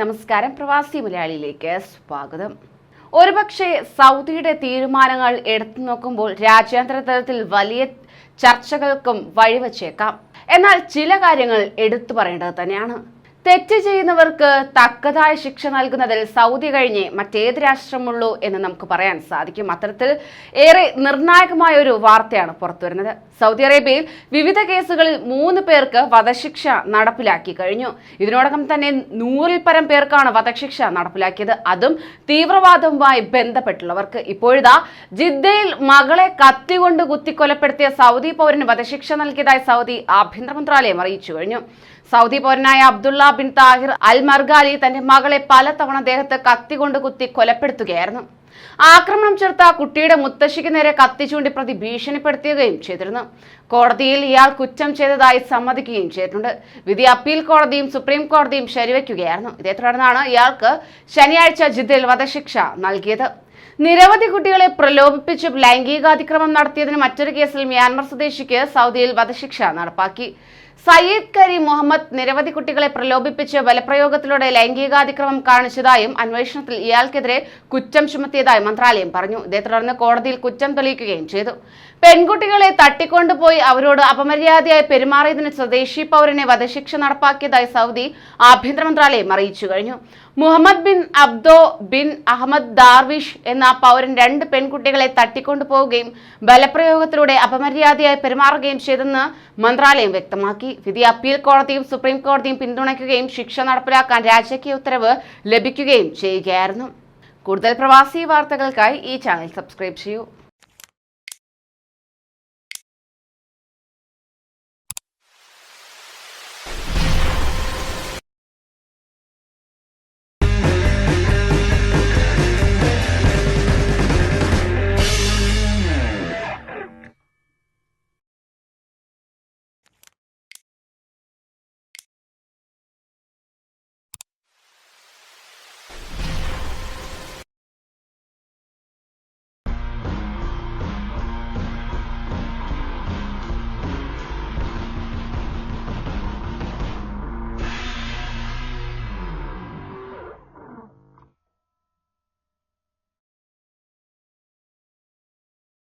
നമസ്കാരം. പ്രവാസി മലയാളിയിലേക്ക് സ്വാഗതം. ഒരുപക്ഷെ സൗദിയുടെ തീരുമാനങ്ങൾ എടുത്തു നോക്കുമ്പോൾ രാജ്യാന്തര തലത്തിൽ വലിയ ചർച്ചകൾക്കും വഴിവച്ചേക്കാം. എന്നാൽ ചില കാര്യങ്ങൾ എടുത്തു പറയേണ്ടത് തന്നെയാണ്. തെറ്റ് ചെയ്യുന്നവർക്ക് തക്കതായ ശിക്ഷ നൽകുന്നതിൽ സൗദി കഴിഞ്ഞ് മറ്റേത് രാഷ്ട്രമുള്ളൂ എന്ന് നമുക്ക് പറയാൻ സാധിക്കും. അത്തരത്തിൽ ഏറെ നിർണായകമായ ഒരു വാർത്തയാണ് പുറത്തുവരുന്നത്. സൗദി അറേബ്യയിൽ വിവിധ കേസുകളിൽ മൂന്ന് പേർക്ക് വധശിക്ഷ നടപ്പിലാക്കി കഴിഞ്ഞു. ഇതിനോടകം തന്നെ നൂറിൽ പരം പേർക്കാണ് വധശിക്ഷ നടപ്പിലാക്കിയത്. അതും തീവ്രവാദവുമായി ബന്ധപ്പെട്ടുള്ളവർക്ക്. ഇപ്പോഴിതാ ജിദ്ദയിൽ മകളെ കത്തികൊണ്ട് കുത്തിക്കൊലപ്പെടുത്തിയ സൗദി പൗരന് വധശിക്ഷ നൽകിയതായി സൗദി ആഭ്യന്തര മന്ത്രാലയം അറിയിച്ചു കഴിഞ്ഞു. Saudi പൗരനായ Abdullah bin Tahir al Margali തന്റെ മകളെ പലതവണ ദേഹത്ത് കത്തികൊണ്ട് കുത്തി കൊലപ്പെടുത്തുകയായിരുന്നു. ആക്രമണം ചെറുത്ത കുട്ടിയുടെ മുത്തശ്ശിക്ക് നേരെ കത്തി ചൂണ്ടി പ്രതി ഭീഷണിപ്പെടുത്തുകയും ചെയ്തിരുന്നു. കോടതിയിൽ ഇയാൾ കുറ്റം ചെയ്തതായി സമ്മതിക്കുകയും ചെയ്തിട്ടുണ്ട്. വിധി അപ്പീൽ കോടതിയും സുപ്രീം കോടതിയും ശരിവയ്ക്കുകയായിരുന്നു ഇതേ തുടർന്നാണ് ഇയാൾക്ക് ശനിയാഴ്ച ജിദ്ദയിൽ വധശിക്ഷ നൽകിയത്. നിരവധി കുട്ടികളെ പ്രലോഭിപ്പിച്ച് ലൈംഗികാതിക്രമം നടത്തിയതിന് മറ്റൊരു കേസിൽ മ്യാൻമർ സ്വദേശിക്ക് സൗദിയിൽ വധശിക്ഷ നടപ്പാക്കി. സയ്യിദ് കരീം മുഹമ്മദ് നിരവധി കുട്ടികളെ പ്രലോഭിപ്പിച്ച് ബലപ്രയോഗത്തിലൂടെ ലൈംഗികാതിക്രമം കാണിച്ചതായും അന്വേഷണത്തിൽ ഇയാൾക്കെതിരെ കുറ്റം ചുമത്തിയതായി മന്ത്രാലയം പറഞ്ഞു. ഇതേ തുടർന്ന് കോടതിയിൽ കുറ്റം തെളിയിക്കുകയും ചെയ്തു. പെൺകുട്ടികളെ തട്ടിക്കൊണ്ടുപോയി അവരോട് അപമര്യാദയായി പെരുമാറിയതിന് സ്വദേശി പൗരനെ വധശിക്ഷ നടപ്പാക്കിയതായി സൗദി ആഭ്യന്തര മന്ത്രാലയം അറിയിച്ചു കഴിഞ്ഞു. Muhammad bin Abdo bin Ahmed Darwish എന്ന പൗരൻ രണ്ട് പെൺകുട്ടികളെ തട്ടിക്കൊണ്ടുപോവുകയും ബലപ്രയോഗത്തിലൂടെ അപമര്യാദയായി പെരുമാറുകയും ചെയ്തെന്ന് മന്ത്രാലയം വ്യക്തമാക്കി. വിധി അപ്പീൽ കോടതിയും സുപ്രീം കോടതിയും പിന്തുണയ്ക്കുകയും ശിക്ഷ നടപ്പിലാക്കാൻ രാജകീയ ഉത്തരവ് ലഭിക്കുകയും ചെയ്യുകയായിരുന്നു. കൂടുതൽ പ്രവാസി വാർത്തകൾക്കായി ഈ ചാനൽ സബ്സ്ക്രൈബ് ചെയ്യൂ.